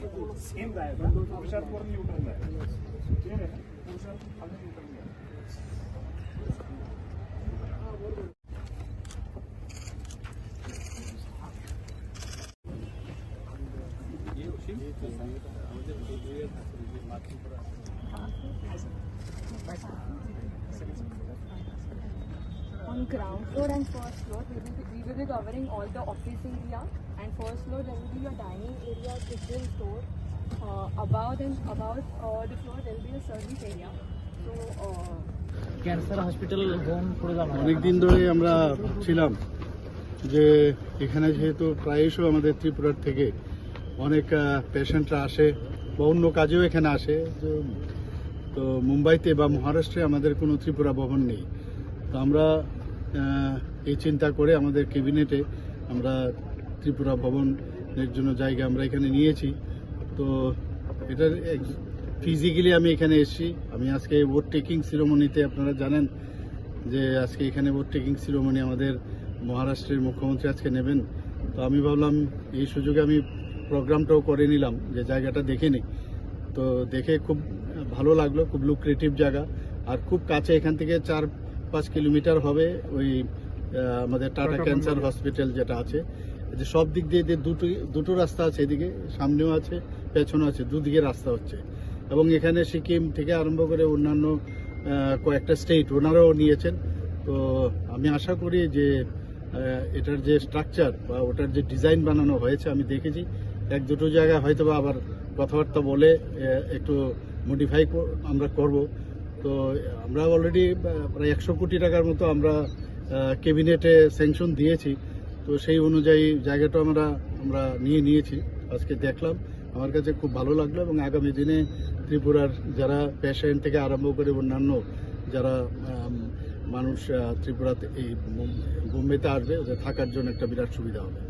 Same जाएगा पुरुषार्थ और न्यू टर्न जाएगा क्लियर है ना पुरुषार्थ और न्यू टर्न जाएगा On ground floor and first floor, we will be, will be covering all the office area. And first floor, there will be a dining area, kitchen, store. Uh, above and above uh, the floor, there will be a service area. So, uh, cancer hospital home অনেক দিন ধরে আমরা ছিলাম যে এখানে যেহেতু প্রায়শই আমাদের ত্রিপুরার থেকে অনেক পেশেন্টরা আসে বা অন্য কাজেও এখানে আসে তো তো মুম্বাইতে বা মহারাষ্ট্রে আমাদের কোনো ত্রিপুরা ভবন নেই তো আমরা এই চিন্তা করে আমাদের ক্যাবিনেটে আমরা ত্রিপুরা ভবনের জন্য জায়গা আমরা এখানে নিয়েছি। তো এটার ফিজিক্যালি আমি এখানে এসেছি। আমি আজকে ভোট টেকিং সিরোমনিতে আপনারা জানেন যে আজকে এখানে ভোট টেকিং সিরোমনি আমাদের মহারাষ্ট্রের মুখ্যমন্ত্রী আজকে নেবেন। তো আমি ভাবলাম এই সুযোগে আমি প্রোগ্রামটাও করে নিলাম যে জায়গাটা দেখে নিই। তো দেখে খুব ভালো লাগল, খুব লুক্রেটিভ জায়গা। আর খুব কাছে এখান থেকে চার পাঁচ কিলোমিটার হবে ওই আমাদের টাটা ক্যান্সার হসপিটাল যেটা আছে। যে সব দিক দিয়ে যে দুটো দুটো রাস্তা আছে এদিকে সামনেও আছে পেছনেও আছে দুদিকে রাস্তা হচ্ছে। এবং এখানে সিকিম থেকে আরম্ভ করে অন্যান্য কয়েকটা স্টেট ওনারাও নিয়েছেন। তো আমি আশা করি যে এটার যে স্ট্রাকচার বা ওটার যে ডিজাইন বানানো হয়েছে আমি দেখেছি। এক দুটো জায়গায় হয়তো আবার কথাবার্তা বলে একটু মডিফাই আমরা করব। তো আমরা অলরেডি প্রায় একশো কোটি টাকার মতো আমরা ক্যাবিনেটে স্যাংশন দিয়েছি। তো সেই অনুযায়ী জায়গাটা আমরা আমরা নিয়ে নিয়েছি। আজকে দেখলাম, আমার কাছে খুব ভালো লাগল এবং আগামী দিনে ত্রিপুরার যারা পেশেন্ট থেকে আরম্ভ করে অন্যান্য যারা মানুষ ত্রিপুরাতে এই বোম্বেতে আসবে, ওদের থাকার জন্য একটা বিরাট সুবিধা হবে।